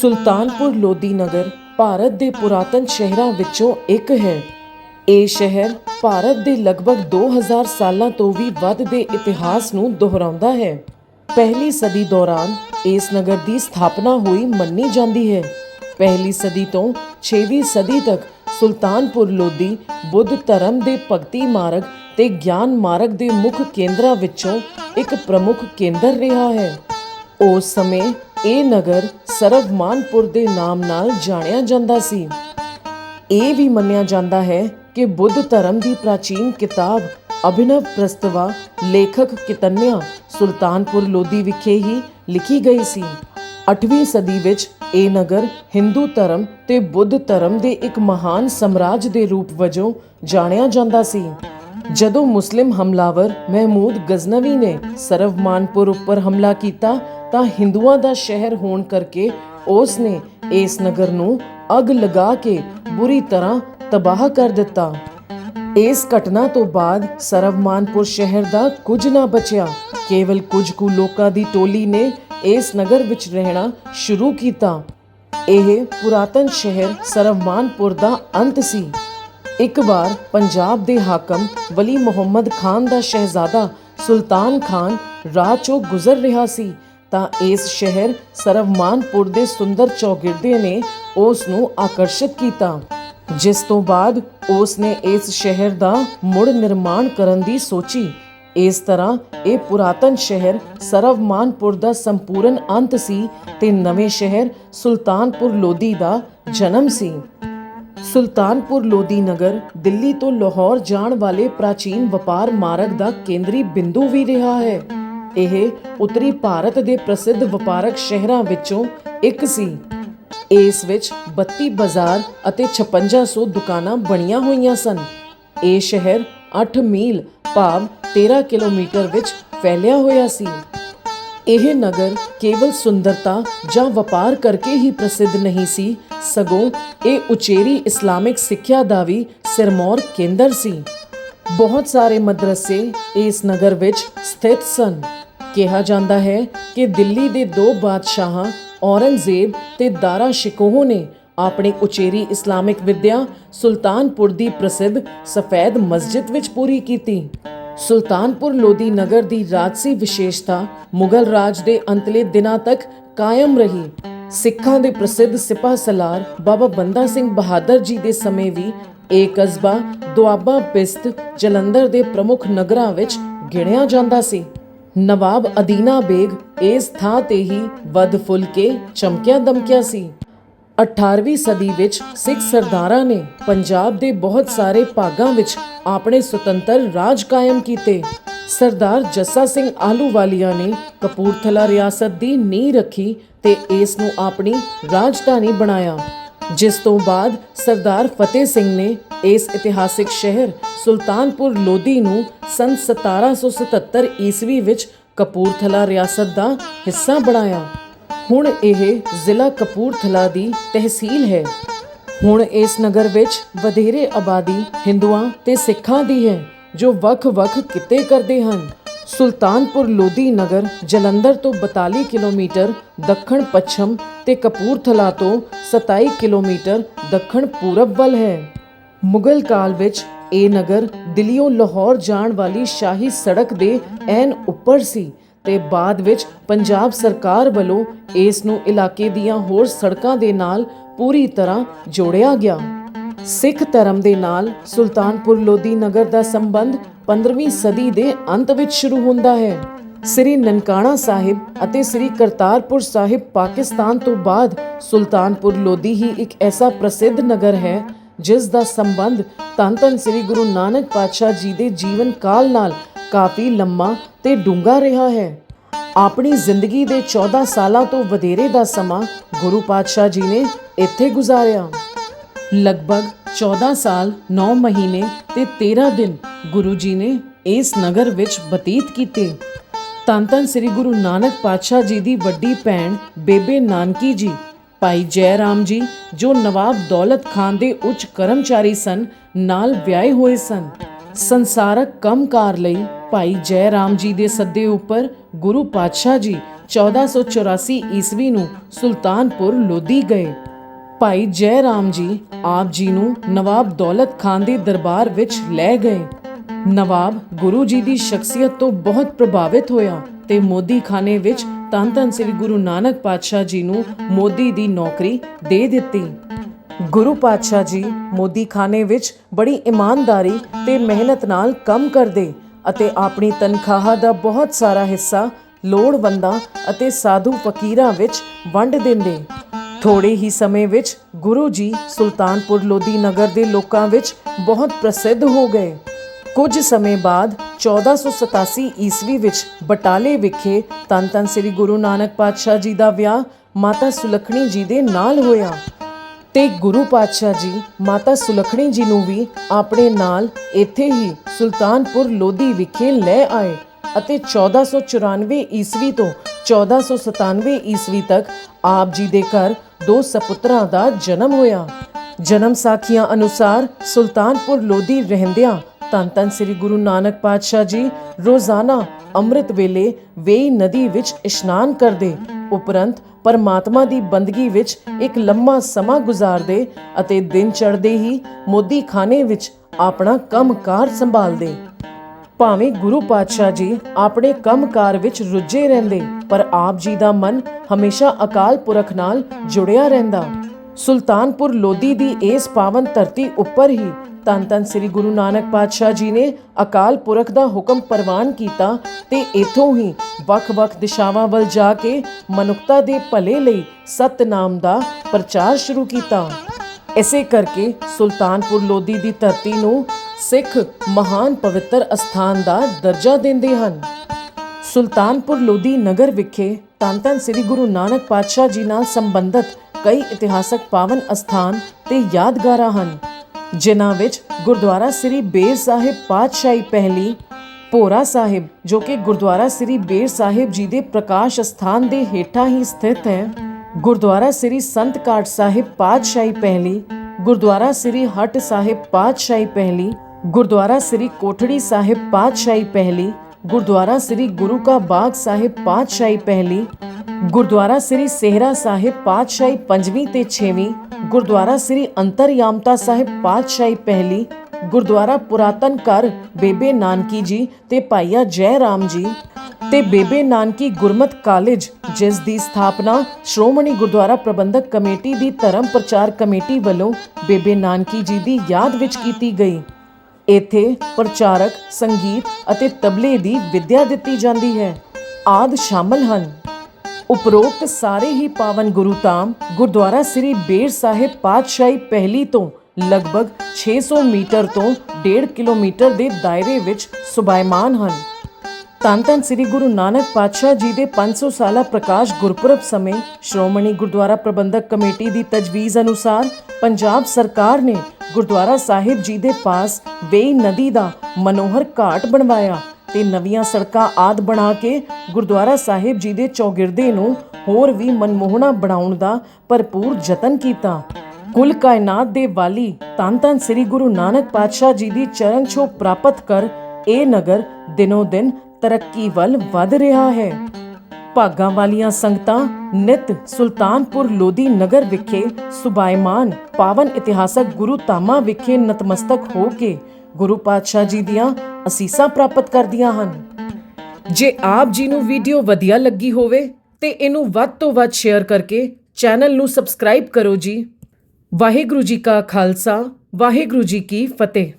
ਸੁਲਤਾਨਪੁਰ ਲੋਧੀ ਨਗਰ ਭਾਰਤ ਦੇ ਪੁਰਾਤਨ ਸ਼ਹਿਰਾਂ ਵਿੱਚੋਂ ਇੱਕ ਹੈ। ਇਹ ਸ਼ਹਿਰ ਭਾਰਤ ਦੇ ਲਗਭਗ 2000 ਸਾਲਾਂ ਤੋਂ ਵੀ ਵੱਧ ਦੇ ਇਤਿਹਾਸ ਨੂੰ ਦੁਹਰਾਉਂਦਾ ਹੈ। ਪਹਿਲੀ ਸਦੀ ਦੌਰਾਨ ਇਸ ਨਗਰ ਦੀ ਸਥਾਪਨਾ ਹੋਈ ਮੰਨੀ ਜਾਂਦੀ ਹੈ। ਪਹਿਲੀ ਸਦੀ ਤੋਂ 6ਵੀਂ ਸਦੀ ਤੱਕ ਸੁਲਤਾਨਪੁਰ ਲੋਧੀ ਬੁੱਧ ਧਰਮ ਦੇ ਭਗਤੀ ਮਾਰਗ ਤੇ ਗਿਆਨ ਮਾਰਗ ਦੇ ਮੁੱਖ ਕੇਂਦਰਾਂ ਵਿੱਚੋਂ ਇੱਕ ਪ੍ਰਮੁੱਖ ਕੇਂਦਰ ਰਿਹਾ ਹੈ। ਉਸ ਸਮੇਂ ਇਹ ਨਗਰ ਸਰਵਮਾਨਪੁਰ ਦੇ ਨਾਮ ਨਾਲ ਜਾਣਿਆ ਜਾਂਦਾ ਸੀ। ਇਹ ਵੀ ਮੰਨਿਆ ਜਾਂਦਾ ਹੈ ਕਿ ਬੁੱਧ ਧਰਮ ਦੀ ਪ੍ਰਾਚੀਨ ਕਿਤਾਬ ਅਭਿਨਵ ਪ੍ਰਸਤਵਾ, ਲੇਖਕ ਕਿਤਨਿਆ ਸੁਲਤਾਨਪੁਰ ਲੋਧੀ ਵਿਖੇ ਹੀ ਲਿਖੀ ਗਈ ਸੀ। 8ਵੀਂ ਸਦੀ ਵਿੱਚ ਇਹ ਨਗਰ ਹਿੰਦੂ ਧਰਮ ਤੇ ਬੁੱਧ ਧਰਮ ਦੇ ਇੱਕ ਮਹਾਨ ਸਮਰਾਜ ਦੇ ਰੂਪ ਵਜੋਂ ਜਾਣਿਆ ਜਾਂਦਾ ਸੀ। ਜਦੋਂ ਮੁਸਲਿਮ ਹਮਲਾਵਰ ਮਹਿਮੂਦ ਗਜ਼ਨਵੀ ਨੇ ਸਰਵਮਾਨਪੁਰ ਉੱਪਰ ਹਮਲਾ ਕੀਤਾ ਤਾਂ ਹਿੰਦੂਆਂ ਦਾ ਸ਼ਹਿਰ ਹੋਣ ਕਰਕੇ ਉਸ ਨੇ ਇਸ ਨਗਰ ਨੂੰ ਅੱਗ ਲਗਾ ਕੇ ਬੁਰੀ ਤਰ੍ਹਾਂ ਤਬਾਹ ਕਰ ਦਿੱਤਾ। ਇਸ ਘਟਨਾ ਤੋਂ ਬਾਅਦ ਸਰਵਮਾਨਪੁਰ ਸ਼ਹਿਰ ਦਾ ਕੁਝ ਨਾ ਬਚਿਆ। ਕੇਵਲ ਕੁਝ ਕੁ ਲੋਕਾਂ ਦੀ ਟੋਲੀ ਨੇ ਇਸ ਨਗਰ ਵਿੱਚ ਰਹਿਣਾ ਸ਼ੁਰੂ ਕੀਤਾ। ਇਹ ਪੁਰਾਤਨ ਸ਼ਹਿਰ ਸਰਵਮਾਨਪੁਰ ਦਾ ਅੰਤ ਸੀ। ਇੱਕ ਵਾਰ ਪੰਜਾਬ ਦੇ ਹਾਕਮ ਵਲੀ ਮੁਹੰਮਦ ਖਾਨ ਦਾ ਸ਼ਹਿਜ਼ਾਦਾ ਸੁਲਤਾਨ ਖਾਨ ਰਾਹ ਚੋਂ ਗੁਜ਼ਰ ਰਿਹਾ ਸੀ। ਤਾਂ ਇਸ ਸ਼ਹਿਰ ਸਰਵਮਾਨਪੁਰ ਦੇ ਸੁੰਦਰ ਚੌਗਿਰਦੇ ਨੇ ਉਸ ਨੂੰ ਆਕਰਸ਼ਿਤ ਕੀਤਾ। ਜਿਸ ਤੋਂ ਬਾਅਦ ਉਸ ਨੇ ਇਸ ਸ਼ਹਿਰ ਦਾ ਮੁੜ ਨਿਰਮਾਣ ਕਰਨ ਦੀ ਸੋਚੀ। ਇਸ ਤਰ੍ਹਾਂ ਇਹ ਪੁਰਾਤਨ ਸ਼ਹਿਰ ਸਰਵਮਾਨਪੁਰ ਦਾ ਸੰਪੂਰਨ ਅੰਤ ਸੀ ਤੇ ਨਵੇਂ ਸ਼ਹਿਰ ਸੁਲਤਾਨਪੁਰ ਲੋਧੀ ਦਾ ਜਨਮ ਸੀ। ਸੁਲਤਾਨਪੁਰ ਲੋਧੀ ਨਗਰ ਦਿੱਲੀ ਤੋਂ ਲਾਹੌਰ ਜਾਣ ਵਾਲੇ ਪ੍ਰਾਚੀਨ ਵਪਾਰ ਮਾਰਗ ਦਾ ਕੇਂਦਰੀ ਬਿੰਦੂ ਵੀ ਰਿਹਾ ਹੈ। ਇਹ ਉੱਤਰੀ ਭਾਰਤ ਦੇ ਪ੍ਰਸਿੱਧ ਵਪਾਰਕ ਸ਼ਹਿਰਾਂ ਵਿੱਚੋਂ ਇੱਕ ਸੀ। ਇਸ ਵਿੱਚ 32 ਬਾਜ਼ਾਰ ਅਤੇ 5600 ਦੁਕਾਨਾਂ ਬਣੀਆਂ ਹੋਈਆਂ ਸਨ। ਇਹ ਸ਼ਹਿਰ 8 ਮੀਲ ਭਾਵ 13 ਕਿਲੋਮੀਟਰ ਵਿੱਚ ਫੈਲਿਆ ਹੋਇਆ ਸੀ। ਇਹ ਨਗਰ ਕੇਵਲ ਸੁੰਦਰਤਾ ਜਾਂ ਵਪਾਰ ਕਰਕੇ ਹੀ ਪ੍ਰਸਿੱਧ ਨਹੀਂ ਸੀ, ਸਗੋਂ ਇਹ ਉਚੇਰੀ ਇਸਲਾਮਿਕ ਸਿੱਖਿਆ ਦਾ ਵੀ ਸਿਰਮੌਰ ਕੇਂਦਰ ਸੀ। ਬਹੁਤ ਸਾਰੇ ਮਦਰਸੇ ਇਸ ਨਗਰ ਵਿੱਚ ਸਥਿਤ ਸਨ। ਕਿਹਾ ਜਾਂਦਾ ਹੈ ਕਿ ਦਿੱਲੀ ਦੇ ਦੋ ਬਾਦਸ਼ਾਹਾਂ, ਔਰੰਗਜ਼ੇਬ ਤੇ ਦਾਰਾ ਸ਼ਿਕੋਹ ਨੇ ਆਪਣੀ ਉਚੇਰੀ ਇਸਲਾਮਿਕ ਵਿਦਿਆ ਸੁਲਤਾਨਪੁਰ ਦੀ ਪ੍ਰਸਿੱਧ ਸਫੈਦ ਮਸਜਿਦ ਵਿੱਚ ਪੂਰੀ ਕੀਤੀ। ਸੁਲਤਾਨਪੁਰ ਲੋਧੀ ਨਗਰ ਦੀ ਰਾਜਸੀ ਵਿਸ਼ੇਸ਼ਤਾ ਮੁਗਲ ਰਾਜ ਦੇ ਅੰਤਲੇ ਦਿਨਾਂ ਤੱਕ ਕਾਇਮ ਰਹੀ। ਸਿੱਖਾਂ ਦੇ ਪ੍ਰਸਿੱਧ ਸਿਪਾਹ ਸਲਾਰ ਬਾਬਾ ਬੰਦਾ ਸਿੰਘ ਬਹਾਦਰ ਜੀ ਦੇ ਸਮੇਂ ਵੀ ਇਹ ਕਸਬਾ ਦੁਆਬਾ ਪਿਸਤ ਜਲੰਧਰ ਦੇ ਪ੍ਰਮੁੱਖ ਨਗਰਾਂ ਵਿੱਚ ਗਿਣਿਆ ਜਾਂਦਾ ਸੀ। ਨਵਾਬ ਅਦੀਨਾ ਬੇਗ ਇਸ ਥਾਂ ਤੇ ਹੀ ਵੱਧ ਫੁੱਲ ਕੇ ਚਮਕਿਆ ਦਮਕਿਆ ਸੀ। 18ਵੀਂ ਸਦੀ ਵਿੱਚ ਸਿੱਖ ਸਰਦਾਰਾਂ ਨੇ ਪੰਜਾਬ ਦੇ ਬਹੁਤ ਸਾਰੇ ਭਾਗਾਂ ਵਿੱਚ ਆਪਣੇ ਸੁਤੰਤਰ ਰਾਜ ਕਾਇਮ ਕੀਤੇ। ਸਰਦਾਰ ਜੱਸਾ ਸਿੰਘ ਆਹਲੂਵਾਲੀਆ ਨੇ ਕਪੂਰਥਲਾ ਰਿਆਸਤ ਦੀ ਨੀਂਹ ਰੱਖੀ ਤੇ ਇਸ ਨੂੰ ਆਪਣੀ ਰਾਜਧਾਨੀ ਬਣਾਇਆ। ਜਿਸ ਤੋਂ ਬਾਅਦ ਸਰਦਾਰ ਫਤਿਹ ਸਿੰਘ ਨੇ ਇਸ ਇਤਿਹਾਸਿਕ ਸ਼ਹਿਰ ਸੁਲਤਾਨਪੁਰ ਲੋਧੀ ਨੂੰ ਸਨ 1777 ਈਸਵੀ ਵਿੱਚ ਕਪੂਰਥਲਾ ਰਿਆਸਤ ਦਾ ਹਿੱਸਾ ਬਣਾਇਆ। ਹੁਣ ਇਹ ਜ਼ਿਲ੍ਹਾ ਕਪੂਰਥਲਾ ਦੀ ਤਹਿਸੀਲ ਹੈ। ਹੁਣ ਇਸ ਨਗਰ ਵਿੱਚ ਵਧੇਰੇ ਆਬਾਦੀ ਹਿੰਦੂਆਂ ਤੇ ਸਿੱਖਾਂ ਦੀ ਹੈ, ਜੋ ਵੱਖ-ਵੱਖ ਕਿੱਤੇ ਕਰਦੇ ਹਨ। ਸੁਲਤਾਨਪੁਰ ਲੋਧੀ ਨਗਰ ਜਲੰਧਰ ਤੋਂ 42 ਕਿਲੋਮੀਟਰ, ਦੱਖਣ ਪੱਛਮ ਤੇ ਕਪੂਰਥਲਾ ਤੋਂ 27 ਕਿਲੋਮੀਟਰ, ਦੱਖਣ ਪੂਰਬ ਵੱਲ ਹੈ। ਮੁਗਲ ਕਾਲ ਵਿੱਚ ਇਹ ਨਗਰ ਦਿੱਲੀੋਂ ਲਾਹੌਰ ਜਾਣ ਵਾਲੀ ਸ਼ਾਹੀ ਸੜਕ ਦੇ ਐਨ ਉੱਪਰ ਸੀ ਤੇ ਬਾਅਦ ਵਿੱਚ ਪੰਜਾਬ ਸਰਕਾਰ ਵੱਲੋਂ ਇਸ ਨੂੰ ਇਲਾਕੇ ਦੀਆਂ ਹੋਰ ਸੜਕਾਂ ਦੇ ਨਾਲ ਪੂਰੀ ਤਰ੍ਹਾਂ ਜੋੜਿਆ ਗਿਆ। ਸਿੱਖ ਧਰਮ ਦੇ ਨਾਲ ਸੁਲਤਾਨਪੁਰ ਲੋਧੀ ਨਗਰ ਦਾ ਸੰਬੰਧ 15ਵੀਂ ਸਦੀ ਦੇ ਅੰਤ ਵਿੱਚ ਸ਼ੁਰੂ ਹੁੰਦਾ ਹੈ। ਸ੍ਰੀ ਨਨਕਾਣਾ ਸਾਹਿਬ ਅਤੇ ਸ੍ਰੀ ਕਰਤਾਰਪੁਰ ਸਾਹਿਬ ਪਾਕਿਸਤਾਨ ਤੋਂ ਬਾਅਦ ਸੁਲਤਾਨਪੁਰ ਲੋਧੀ ਹੀ ਇੱਕ ਐਸਾ ਪ੍ਰਸਿੱਧ ਨਗਰ ਹੈ, ਜਿਸ ਦਾ ਸੰਬੰਧ ਧੰਨ ਧੰਨ ਸ੍ਰੀ ਗੁਰੂ ਨਾਨਕ ਪਾਤਸ਼ਾਹ ਜੀ ਦੇ ਜੀਵਨ ਕਾਲ ਨਾਲ ਕਾਫੀ ਲੰਮਾ ਤੇ ਡੂੰਘਾ ਰਿਹਾ ਹੈ। ਆਪਣੀ ਜ਼ਿੰਦਗੀ ਦੇ 14 ਸਾਲਾਂ ਤੋਂ ਵਧੇਰੇ ਦਾ ਸਮਾਂ ਗੁਰੂ ਪਾਤਸ਼ਾਹ ਜੀ ਨੇ ਇੱਥੇ ਗੁਜ਼ਾਰਿਆ। ਲਗਭਗ 14 ਸਾਲ 9 ਮਹੀਨੇ ਤੇ 13 ਦਿਨ ਗੁਰੂ ਜੀ ਨੇ ਇਸ ਨਗਰ ਵਿੱਚ ਬਤੀਤ ਕੀਤੇ। ਧੰਨ ਧੰਨ ਸ੍ਰੀ ਗੁਰੂ ਨਾਨਕ ਪਾਤਸ਼ਾਹ ਜੀ ਦੀ ਵੱਡੀ ਭੈਣ ਬੇਬੇ ਨਾਨਕੀ ਜੀ, ਭਾਈ ਜੈ ਰਾਮ ਜੀ, ਜੋ ਨਵਾਬ ਦੌਲਤ ਖਾਨ ਦੇ ਉੱਚ ਕਰਮਚਾਰੀ ਸਨ, ਨਾਲ ਵਿਆਹੇ ਹੋਏ ਸਨ। ਸੰਸਾਰਕ ਕੰਮਕਾਰ ਲਈ ਭਾਈ ਜੈ ਰਾਮ ਜੀ ਦੇ ਸੱਦੇ ਉੱਪਰ ਗੁਰੂ ਪਾਤਸ਼ਾਹ ਜੀ 1484 ਈਸਵੀ ਨੂੰ ਸੁਲਤਾਨਪੁਰ ਲੋਧੀ ਗਏ। ਭਾਈ ਜੈ ਰਾਮ ਜੀ ਆਪ ਜੀ ਨੂੰ ਨਵਾਬ ਦੌਲਤ ਖਾਨ ਦੇ ਦਰਬਾਰ ਵਿੱਚ ਲੈ ਗਏ। ਨਵਾਬ ਗੁਰੂ ਜੀ ਦੀ ਸ਼ਖਸੀਅਤ ਤੋਂ ਬਹੁਤ ਪ੍ਰਭਾਵਿਤ ਹੋਇਆ ਤੇ ਮੋਦੀ ਖਾਨੇ ਵਿੱਚ ਧੰਨ ਧੰਨ ਸ੍ਰੀ ਗੁਰੂ ਨਾਨਕ ਪਾਤਸ਼ਾਹ ਜੀ ਨੂੰ ਮੋਦੀ ਦੀ ਨੌਕਰੀ ਦੇ ਦਿੱਤੀ। ਗੁਰੂ ਪਾਤਸ਼ਾਹ ਜੀ ਮੋਦੀ ਖਾਨੇ ਵਿੱਚ ਬੜੀ ਇਮਾਨਦਾਰੀ ਤੇ ਮਿਹਨਤ ਨਾਲ ਕੰਮ ਕਰਦੇ ਅਤੇ ਆਪਣੀ ਤਨਖਾਹ ਦਾ ਬਹੁਤ ਸਾਰਾ ਹਿੱਸਾ ਲੋੜਵੰਦਾਂ ਅਤੇ ਸਾਧੂ ਫਕੀਰਾਂ ਵਿੱਚ ਵੰਡ ਦਿੰਦੇ। ਥੋੜੇ ਹੀ ਸਮੇਂ ਵਿੱਚ ਗੁਰੂ ਜੀ ਸੁਲਤਾਨਪੁਰ ਲੋਧੀ ਨਗਰ ਦੇ ਲੋਕਾਂ ਵਿੱਚ ਬਹੁਤ ਪ੍ਰਸਿੱਧ ਹੋ ਗਏ। ਕੁਝ ਸਮੇਂ ਬਾਅਦ 1487 ਈਸਵੀ ਵਿੱਚ ਬਟਾਲੇ ਵਿਖੇ ਧੰਨ ਧੰਨ ਸ੍ਰੀ ਗੁਰੂ ਨਾਨਕ ਪਾਤਸ਼ਾਹ ਜੀ ਦਾ ਵਿਆਹ ਮਾਤਾ ਸੁਲੱਖਣੀ ਜੀ ਦੇ ਨਾਲ ਹੋਇਆ ਤੇ ਗੁਰੂ ਪਾਤਸ਼ਾਹ ਜੀ ਮਾਤਾ ਸੁਲੱਖਣੀ ਜੀ ਨੂੰ ਵੀ ਆਪਣੇ ਨਾਲ ਇੱਥੇ ਹੀ ਸੁਲਤਾਨਪੁਰ ਲੋਧੀ ਵਿਖੇ ਲੈ ਆਏ। ਅਤੇ 1494 ਈਸਵੀ ਤੋਂ 1497 ਈਸਵੀ ਤੱਕ ਆਪ ਜੀ ਦੇ ਘਰ ਦੋ ਸਪੁੱਤਰਾਂ ਦਾ ਜਨਮ ਹੋਇਆ। ਜਨਮ ਸਾਖੀਆਂ ਅਨੁਸਾਰ ਸੁਲਤਾਨਪੁਰ ਲੋਧੀ ਰਹਿੰਦਿਆਂ ਧੰਨ ਧੰਨ ਸ੍ਰੀ ਗੁਰੂ ਨਾਨਕ ਪਾਤਸ਼ਾਹ ਜੀ ਰੋਜ਼ਾਨਾ ਅੰਮ੍ਰਿਤ ਵੇਲੇ ਵੇਈ ਨਦੀ ਵਿੱਚ ਇਸ਼ਨਾਨ ਕਰਦੇ, ਉਪਰੰਤ ਪਰਮਾਤਮਾ ਦੀ ਬੰਦਗੀ ਵਿੱਚ ਇੱਕ ਲੰਮਾ ਸਮਾਂ ਗੁਜ਼ਾਰਦੇ ਅਤੇ ਦਿਨ ਚੜ੍ਹਦੇ ਹੀ ਮੋਦੀ ਖਾਨੇ ਵਿੱਚ ਆਪਣਾ ਕੰਮਕਾਰ ਸੰਭਾਲਦੇ। ਭਾਵੇਂ ਗੁਰੂ ਪਾਤਸ਼ਾਹ ਜੀ ਆਪਣੇ ਕੰਮਕਾਰ ਵਿੱਚ ਰੁੱਝੇ ਰਹਿੰਦੇ, ਪਰ ਆਪ ਜੀ ਦਾ ਮਨ ਹਮੇਸ਼ਾ ਅਕਾਲ ਪੁਰਖ ਨਾਲ ਜੁੜਿਆ ਰਹਿੰਦਾ। ਸੁਲਤਾਨਪੁਰ ਲੋਧੀ ਦੀ ਇਸ ਪਾਵਨ ਧਰਤੀ ਉੱਪਰ ਹੀ ਧੰਨ ਧੰਨ ਸ੍ਰੀ ਗੁਰੂ ਨਾਨਕ ਪਾਤਸ਼ਾਹ ਜੀ ਨੇ ਅਕਾਲ ਪੁਰਖ ਦਾ ਹੁਕਮ ਪ੍ਰਵਾਨ ਕੀਤਾ ਤੇ ਇਥੋਂ ਹੀ ਵੱਖ-ਵੱਖ ਦਿਸ਼ਾਵਾਂ ਵੱਲ ਜਾ ਕੇ ਮਨੁੱਖਤਾ ਦੇ ਭਲੇ ਲਈ ਸਤਨਾਮ ਦਾ ਪ੍ਰਚਾਰ ਸ਼ੁਰੂ ਕੀਤਾ। ਇਸੇ ਕਰਕੇ ਸੁਲਤਾਨਪੁਰ ਲੋਧੀ ਦੀ ਧਰਤੀ ਨੂੰ ਸਿੱਖ ਮਹਾਨ ਪਵਿੱਤਰ ਅਸਥਾਨ ਦਾ ਦਰਜਾ ਦਿੰਦੇ ਹਨ। ਸੁਲਤਾਨਪੁਰ ਲੋਧੀ ਨਗਰ ਵਿਖੇ ਧੰਨ ਧੰਨ ਸ੍ਰੀ ਗੁਰੂ ਨਾਨਕ ਪਾਤਸ਼ਾਹ ਜੀ ਨਾਲ ਸੰਬੰਧਿਤ ਕਈ ਇਤਿਹਾਸਕ ਪਾਵਨ ਅਸਥਾਨ ਤੇ ਯਾਦਗਾਰਾਂ ਹਨ, ਜਿਨ੍ਹਾਂ ਵਿੱਚ ਗੁਰਦੁਆਰਾ ਸ੍ਰੀ ਬੇਰ ਸਾਹਿਬ ਪਾਤਸ਼ਾਹੀ ਪਹਿਲੀ, ਭੋਰਾ ਸਾਹਿਬ, ਜੋ ਕਿ ਗੁਰਦੁਆਰਾ ਸ੍ਰੀ ਬੇਰ ਸਾਹਿਬ ਜੀ ਦੇ ਪ੍ਰਕਾਸ਼ ਸਥਾਨ ਦੇ ਹੇਠਾਂ ਹੀ ਸਥਿਤ ਹੈ, ਗੁਰਦੁਆਰਾ ਸ੍ਰੀ ਸੰਤ ਕਾਟ ਸਾਹਿਬ ਪਾਤਸ਼ਾਹੀ ਪਹਿਲੀ, ਗੁਰਦੁਆਰਾ ਸ੍ਰੀ ਹਟ ਸਾਹਿਬ ਪਾਤਸ਼ਾਹੀ ਪਹਿਲੀ ਗੁਰਦੁਆਰਾ ਸ੍ਰੀ ਕੋਠੜੀ ਸਾਹਿਬ ਪਾਤਸ਼ਾਹੀ ਪਹਿਲੀ, ਗੁਰਦੁਆਰਾ ਸ੍ਰੀ ਗੁਰੂ ਕਾ ਬਾਗ ਸਾਹਿਬ ਪਾਤਸ਼ਾਹੀ ਪਹਿਲੀ, ਗੁਰਦੁਆਰਾ ਸ੍ਰੀ ਸੇਹਰਾ ਸਾਹਿਬ ਪਾਤਸ਼ਾਹੀ ਪੰਜਵੀਂ ਤੇ 6ਵੀਂ ਗੁਰਦੁਆਰਾ ਸ੍ਰੀ ਅੰਤਰਯਾਮਤਾ ਸਾਹਿਬ ਪਾਤਸ਼ਾਹੀ ਪਹਿਲੀ, ਗੁਰਦੁਆਰਾ ਪੁਰਾਤਨ ਘਰ ਬੇਬੇ ਨਾਨਕੀ ਜੀ ਤੇ ਭਾਈਆ ਜੈ ਰਾਮ ਜੀ ਤੇ ਬੇਬੇ ਨਾਨਕੀ ਗੁਰਮਤ ਕਾਲਜ, ਜਿਸ ਦੀ ਸਥਾਪਨਾ ਸ਼੍ਰੋਮਣੀ ਗੁਰਦੁਆਰਾ ਪ੍ਰਬੰਧਕ ਕਮੇਟੀ ਦੀ ਧਰਮ ਪ੍ਰਚਾਰ ਕਮੇਟੀ ਵੱਲੋਂ ਬੇਬੇ ਨਾਨਕੀ ਜੀ ਦੀ ਯਾਦ ਵਿੱਚ ਕੀਤੀ ਗਈ। ਇੱਥੇ ਪ੍ਰਚਾਰਕ, ਸੰਗੀਤ ਅਤੇ ਤਬਲੇ ਦੀ ਵਿੱਦਿਆ ਦਿੱਤੀ ਜਾਂਦੀ ਹੈ। ਆਦ ਸ਼ਾਮਲ ਹਨ। ਉਪਰੋਕਤ ਸਾਰੇ ਹੀ ਪਾਵਨ ਗੁਰੂ ਧਾਮ ਗੁਰਦੁਆਰਾ ਸ੍ਰੀ ਬੇਰ ਸਾਹਿਬ ਪਾਤਸ਼ਾਹੀ ਪਹਿਲੀ ਤੋਂ ਲਗਭਗ 600 ਮੀਟਰ ਤੋਂ 1.5 ਕਿਲੋਮੀਟਰ ਦੇ ਦਾਇਰੇ ਵਿੱਚ ਸੁਭਾਇਮਾਨ ਹਨ। ਧੰਨ ਧੰਨ ਸ੍ਰੀ ਗੁਰੂ ਨਾਨਕ ਪਾਤਸ਼ਾਹ ਜੀ ਦੇ 500 ਸਾਲਾ ਪ੍ਰਕਾਸ਼ ਗੁਰਪੁਰਬ ਸਮੇਂ ਸ਼੍ਰੋਮਣੀ ਗੁਰਦੁਆਰਾ ਪ੍ਰਬੰਧਕ ਕਮੇਟੀ ਦੀ ਤਜਵੀਜ਼ ਅਨੁਸਾਰ ਪੰਜਾਬ ਸਰਕਾਰ ਨੇ ਗੁਰਦੁਆਰਾ ਸਾਹਿਬ ਜੀ ਦੇ ਪਾਸ ਵੇਈ ਨਦੀ ਦਾ ਮਨੋਹਰ ਘਾਟ ਬਣਵਾਇਆ ਤੇ ਨਵੀਆਂ ਸੜਕਾਂ ਆਦ ਬਣਾ ਕੇ ਗੁਰਦੁਆਰਾ ਸਾਹਿਬ ਜੀ ਦੇ ਚੌਗਿਰਦੇ ਨੂੰ ਹੋਰ ਵੀ ਮਨਮੋਹਣਾ ਬਣਾਉਣ ਦਾ ਭਰਪੂਰ ਯਤਨ ਕੀਤਾ। ਕੁੱਲ ਕਾਇਨਾਤ ਦੇ ਵਾਲੀ ਧੰਨ ਧੰਨ ਸ੍ਰੀ ਗੁਰੂ ਨਾਨਕ ਪਾਤਸ਼ਾਹ ਜੀ ਦੀ ਚਰਨ ਛੋਹ ਪ੍ਰਾਪਤ ਕਰ ਇਹ ਨਗਰ ਦਿਨੋ ਦਿਨ ਤਰੱਕੀ ਵੱਲ ਵਧ ਰਿਹਾ ਹੈ। ਭਾਗਾਂ ਵਾਲੀਆਂ ਸੰਗਤਾਂ ਨਿਤ ਸੁਲਤਾਨਪੁਰ ਲੋਧੀ ਨਗਰ ਵਿਖੇ ਸੁਭਾਇਮਾਨ ਪਾਵਨ ਇਤਿਹਾਸਕ ਗੁਰੂ ਧਾਮਾਂ ਵਿਖੇ ਨਤਮਸਤਕ ਹੋ ਕੇ ਗੁਰੂ ਪਾਤਸ਼ਾਹ ਜੀ ਦੀਆਂ ਅਸੀਸਾਂ ਪ੍ਰਾਪਤ ਕਰਦੀਆਂ ਹਨ। ਜੇ ਆਪ ਜੀ ਨੂੰ ਵੀਡੀਓ ਵਧੀਆ ਲੱਗੀ ਹੋਵੇ ਤੇ ਇਹਨੂੰ ਵੱਧ ਤੋਂ ਵੱਧ ਸ਼ੇਅਰ ਕਰਕੇ ਚੈਨਲ ਨੂੰ ਸਬਸਕ੍ਰਾਈਬ ਕਰੋ ਜੀ। ਵਾਹਿਗੁਰੂ ਜੀ ਕਾ ਖਾਲਸਾ, ਵਾਹਿਗੁਰੂ ਜੀ ਕੀ ਫਤਿਹ।